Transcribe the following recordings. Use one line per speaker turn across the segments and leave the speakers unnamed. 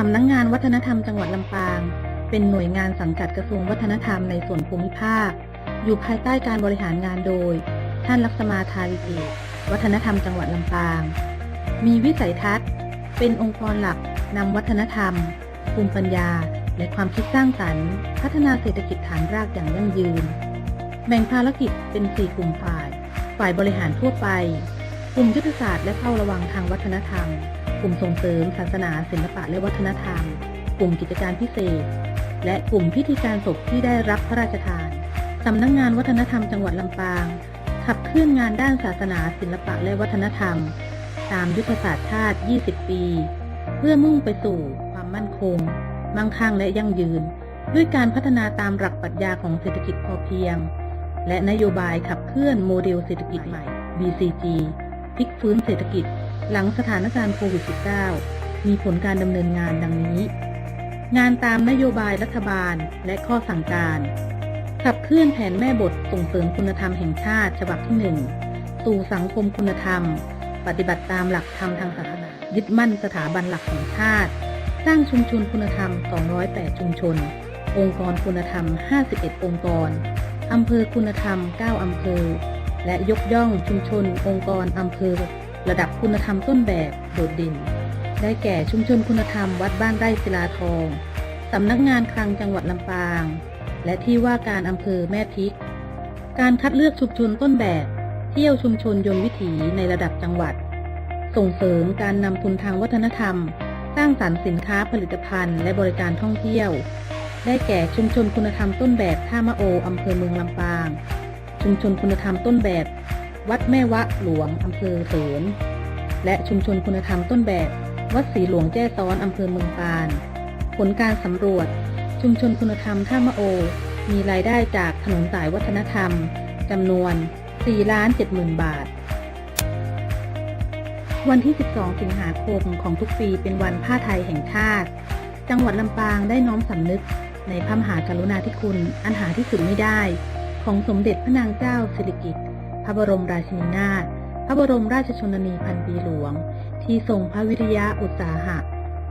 สำนักงงานวัฒนธรรมจังหวัดลำปาง เป็นหน่วยงานสังกัดกระทรวงวัฒนธรรมในส่วนภูมิภาค อยู่ภายใต้การบริหารงานโดย ท่านลักษมาทาวิเกตวัฒนธรรมจังหวัดลำปาง มีวิสัยทัศน์ เป็นองค์กรหลักนำวัฒนธรรม ภูมิปัญญา และความคิดสร้างสรรค์ พัฒนาเศรษฐกิจฐานรากอย่างยั่งยืน แบ่งภารกิจเป็น 4 กลุ่มฝ่าย ฝ่ายบริหารทั่วไป กลุ่มยุทธศาสตร์และเฝ้าระวังทางวัฒนธรรม กลุ่มส่งเสริมศาสนาศิลปะและวัฒนธรรม กลุ่มกิจการพิเศษ และกลุ่มพิธีการศพที่ได้รับพระราชทานสำนักงงานวัฒนธรรมจังหวัดลำปาง ขับเคลื่อนงานด้านศาสนาศิลปะและวัฒนธรรม ตามยุทธศาสตร์ชาติ 20 ปี เพื่อมุ่งไปสู่ความมั่นคง มั่งคั่งและยั่งยืน ด้วยการพัฒนาตามหลักปรัชญาของเศรษฐกิจพอเพียง และนโยบายขับเคลื่อนโมเดลเศรษฐกิจใหม่ BCG พลิกฟื้นเศรษฐกิจ หลังสถานการณ์โควิด -19 มีผลการดำเนินงานดังนี้ งานตามนโยบายรัฐบาลและข้อสั่งการ ขับเคลื่อนแผนแม่บทส่งเสริมคุณธรรมแห่งชาติฉบับที่1สู่สังคมคุณธรรม ปฏิบัติตามหลักธรรมทางศาสนายึดมั่นสถาบันหลักของชาติ สร้างชุมชนคุณธรรม 208 ชุมชน องค์กรคุณธรรม 51 องค์กรอำเภอคุณธรรม 9 อำเภอ และยกย่องชุมชน องค์กรอำเภอ ระดับคุณธรรมต้นแบบโดดเด่น ได้แก่ชุมชนคุณธรรมวัดบ้านไร่ศิลาทองสำนักงานคลังจังหวัดลำปาง และที่ว่าการอำเภอแม่พิก การคัดเลือกชุมชนต้นแบบ เที่ยวชุมชนยนต์วิถีในระดับจังหวัด ส่งเสริมการนำทุนทางวัฒนธรรม สร้างสรรค์สินค้าผลิตภัณฑ์ และบริการท่องเที่ยว ได้แก่ชุมชนคุณธรรมต้นแบบท่ามะโออำเภอเมืองลำปาง ชุมชนคุณธรรมต้นแบบ วัดแม่วะหลวงอำเภอเสริญและชุมชนคุณธรรมต้นแบบ วัดศรีหลวงแจ้ซ้อนอำเภอเมืองปาน ผลการสำรวจ ชุมชนคุณธรรมท่ามะโอ มีรายได้จากถนนสายวัฒนธรรมจำนวน4ล้าน7หมื่นบาท วันที่ 12 สิงหาคมของทุกปีเป็นวันผ้าไทยแห่งชาติ จังหวัดลำปางได้น้อมสำนึกในพระมหากรุณาธิคุณอันหาที่สุดไม่ได้ ของสมเด็จพระนางเจ้าสิริกิติ์ พระบรมราชินีนาถ พระบรมราชชนนีพันปีหลวง ที่ทรงพระวิริยะอุตสาหะ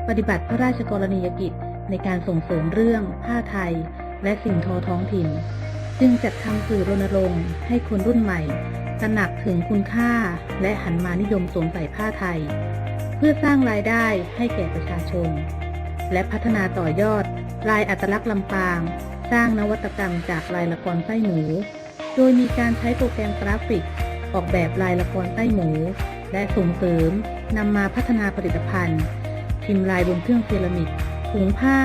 ปฏิบัติพระราชกรณียกิจในการส่งเสริมเรื่อง ผ้าไทย และสิ่งทอท้องถิ่น จึงจัดทำสื่อรณรงค์ให้คนรุ่นใหม่ ตระหนักถึงคุณค่าและหันมานิยมสวมใส่ผ้าไทย เพื่อสร้างรายได้ให้แก่ประชาชน และพัฒนาต่อยอด ลายอัตลักษณ์ลำปาง สร้างนวัตกรรมจากลายละครไส้หมู โดยมีการใช้โปรแกรมกราฟิก ออกแบบลายละครไส้หมู และส่งเสริมนำมาพัฒนาผลิตภัณฑ์ พิมพ์ลายบนเครื่องเซรามิกถุงผ้า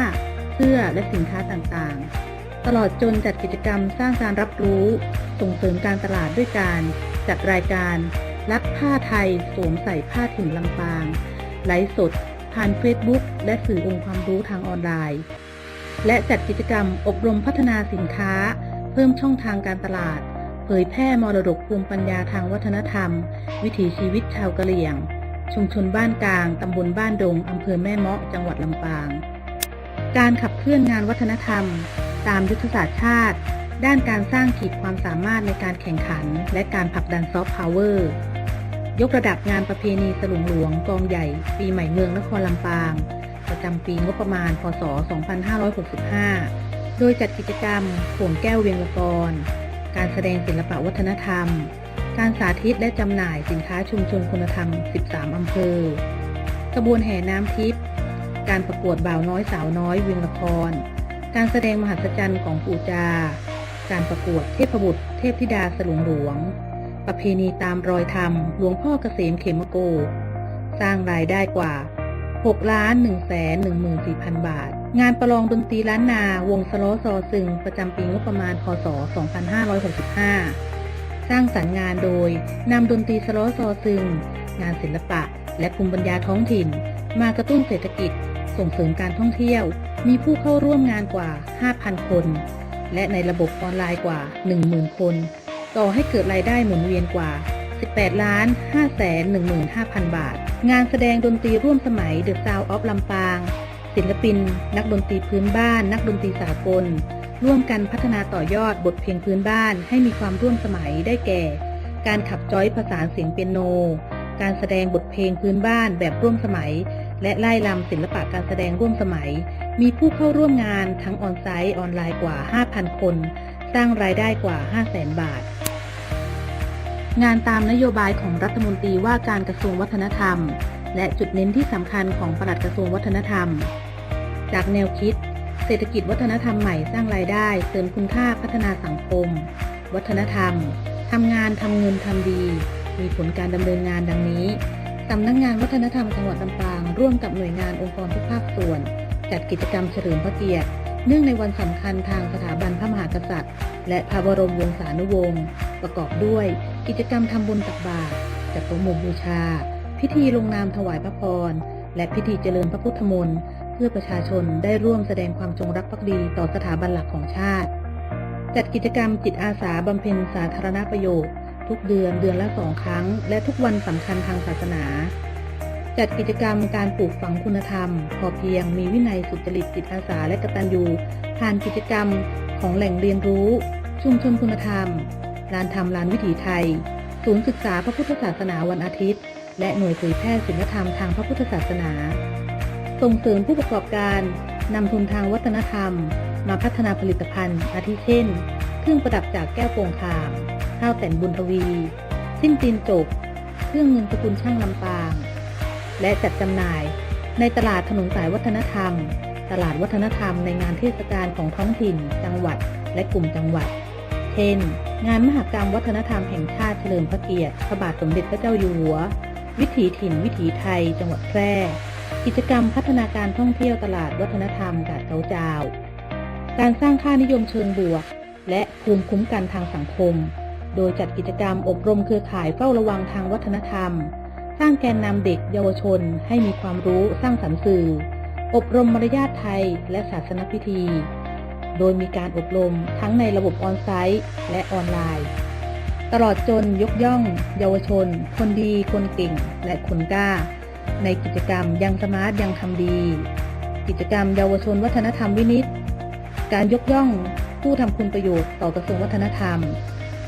เสื้อและสินค้าต่างๆ ตลอดจนจัดกิจกรรมสร้างการรับรู้ ส่งเสริมการตลาดด้วยการจัดรายการ รักผ้าไทยสวมใส่ผ้าถิ่นลำปาง ไลฟ์สด ผ่านเฟซบุ๊กและสื่อองค์ความรู้ทางออนไลน์ และจัดกิจกรรมอบรมพัฒนาสินค้า เพิ่มช่องทางการตลาด เผยแพร่มรดกภูมิปัญญาทางวัฒนธรรม วิถีชีวิตชาวกะเหรี่ยง ชุมชนบ้านกลาง ตำบลบ้านดง อำเภอแม่เมาะ จังหวัดลำปาง การขับเคลื่อนงานวัฒนธรรม ตามยุทธศาสตร์ชาติ ด้านการสร้างขีดความสามารถในการแข่งขัน และการผลักดันซอฟต์พาวเวอร์ ยกระดับงานประเพณีสลุงหลวงกองใหญ่ ปีใหม่เมืองนครลำปาง ประจำปีงบประมาณ พศ 2565 โดยจัดกิจกรรมโขงแก้วเวียงละกร การแสดงศิลปะวัฒนธรรม การสาธิตและจำหน่ายสินค้าชุมชนคุณธรรม 13 อำเภอขบวนแห่น้ำทิพย์การประกวดบ่าวน้อยสาวน้อยเวียงละคร การแสดงมหัศจรรย์ของปู่จา การประกวดเทพบุตร เทพธิดาสลุงหลวง ประเพณีตามรอยธรรม หลวงพ่อเกษมเขมโก สร้างรายได้กว่า 6ล้าน1แสน14,000 บาท งานประลองดนตรีล้านนา วงสโลซอซึง ประจำปีงบประมาณ พศ 2565 สร้างสรรค์งานโดยนำดนตรีสโลซอซึง งานศิลปะ และภูมิปัญญาท้องถิ่น มากระตุ้นเศรษฐกิจ ส่งเสริมการท่องเที่ยว มีผู้เข้าร่วมงานกว่า 5,000 คน และในระบบออนไลน์กว่า 10,000 คนก่อให้เกิดรายได้หมุนเวียนกว่า 18ล้าน5แสน15,000 บาท งานแสดงดนตรีร่วมสมัย The Sound of ลำปาง ศิลปิน นักดนตรีพื้นบ้าน นักดนตรีสากล ร่วมกันพัฒนาต่อยอดบทเพลงพื้นบ้านให้มีความร่วมสมัยได้แก่ การขับจ้อยประสานเสียงเปียโน การแสดงบทเพลงพื้นบ้านแบบร่วมสมัย และไล่ลำศิลปะการแสดงร่วมสมัย มีผู้เข้าร่วมงานทั้งออนไซต์ออนไลน์กว่า 5,000 คน สร้างรายได้กว่า 500,000 บาท งานตามนโยบายของรัฐมนตรีว่าการกระทรวงวัฒนธรรม และจุดเน้นที่สำคัญของปลัดกระทรวงวัฒนธรรม จากแนวคิด เศรษฐกิจวัฒนธรรมใหม่สร้างรายได้ เสริมคุณค่าพัฒนาสังคม วัฒนธรรมทำงานทำเงินทำดี มีผลการดำเนินงานดังนี้สำนักงงานวัฒนธรรมจังหวัดลำปาง ร่วมกับหน่วยงานองค์กรทุกภาคส่วน จัดกิจกรรมเฉลิมพระเกียรติ เนื่องในวันสำคัญทางสถาบันพระมหากษัตริย์ และพระบรมวงศานุวงศ์ประกอบด้วย กิจกรรมทำบุญตักบาตรจัดประมุมบูชา พิธีลงนามถวายพระพร และพิธีเจริญพระพุทธมนต์ เพื่อประชาชนได้ร่วมแสดงความจงรักภักดีต่อสถาบันหลักของชาติ จัดกิจกรรมจิตอาสาบำเพ็ญสาธารณประโยชน์ ทุกเดือนเดือนละสองครั้ง และทุกวันสำคัญทางศาสนา จัดกิจกรรมการปลูกฝังคุณธรรม พอเพียงมีวินัยสุจริตจิตอาสาและกตัญญูผ่านกิจกรรมของแหล่งเรียนรู้ ชุมชนคุณธรรม ลานธรรมลานวิถีไทย ศูนย์ศึกษาพระพุทธศาสนาวันอาทิตย์ และหน่วยเผยแพร่ศิลธรรมทางพระพุทธศาสนา ส่งเสริมผู้ประกอบการนำทุนทางวัฒนธรรม มาพัฒนาผลิตภัณฑ์อาทิเช่น เครื่องประดับจากแก้วโปงคาม ข้าวแต่นบุญทวี สิ้นตีนจกเครื่องเงินสกุลช่างลำปาง และจัดจำหน่ายในตลาดถนนสายวัฒนธรรม ตลาดวัฒนธรรมในงานเทศกาลของท้องถิ่น จังหวัด และกลุ่มจังหวัด เช่น งานมหกรรมวัฒนธรรมแห่งชาติเฉลิมพระเกียรติพระบาทสมเด็จพระเจ้าอยู่หัว วิถีถิ่นวิถีไทย จังหวัดแพร่ กิจกรรมพัฒนาการท่องเที่ยวตลาดวัฒนธรรมกาดเขาจาวการสร้างค่านิยมเชิงบวก และภูมิคุ้มกันทางสังคม โดยจัดกิจกรรมอบรมเครือข่ายเฝ้าระวังทางวัฒนธรรม สร้างแกนนำเด็กเยาวชน ให้มีความรู้สร้างสรรค์สื่อ อบรมมารยาทไทย และศาสนพิธี โดยมีการอบรมทั้งในระบบออนไซต์และออนไลน์ ตลอดจนยกย่อง เยาวชน คนดี คนเก่ง และคนกล้า ในกิจกรรมยังสมาร์ทยังทำดี กิจกรรมเยาวชนวัฒนธรรมวินิตการยกย่องผู้ทำคุณประโยชน์ต่อกระทรวงวัฒนธรรม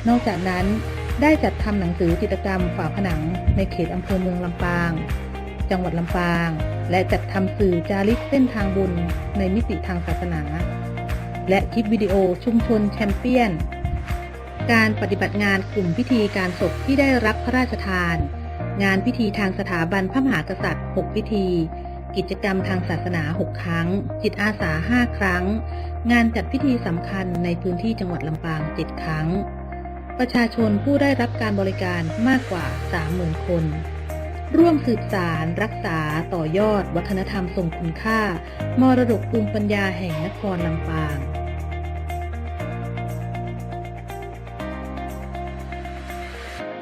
นอกจากนั้นได้จัดทำหนังสือจิตกรรมฝาผนังในเขตอำเภอเมืองลำปาง จังหวัดลำปาง และจัดทำสื่อจาริกเส้นทางบุญในมิติทางศาสนา และคลิปวิดีโอชุมชนแชมเปี้ยน การปฏิบัติงานกลุ่มพิธีการศพที่ได้รับพระราชทาน งานพิธีทางสถาบันพระมหากษัตริย์ 6 พิธี กิจกรรมทางศาสนา 6 ครั้ง จิตอาสา 5 ครั้ง งานจัดพิธีสำคัญในพื้นที่จังหวัดลำปาง 7 ครั้ง ประชาชนผู้ได้รับการบริการมากกว่า 30,000 คน ร่วมสืบสารรักษาต่อยอด วัฒนธรรมทรงคุณค่า มรดกภูมิปัญญาแห่งนครลำปาง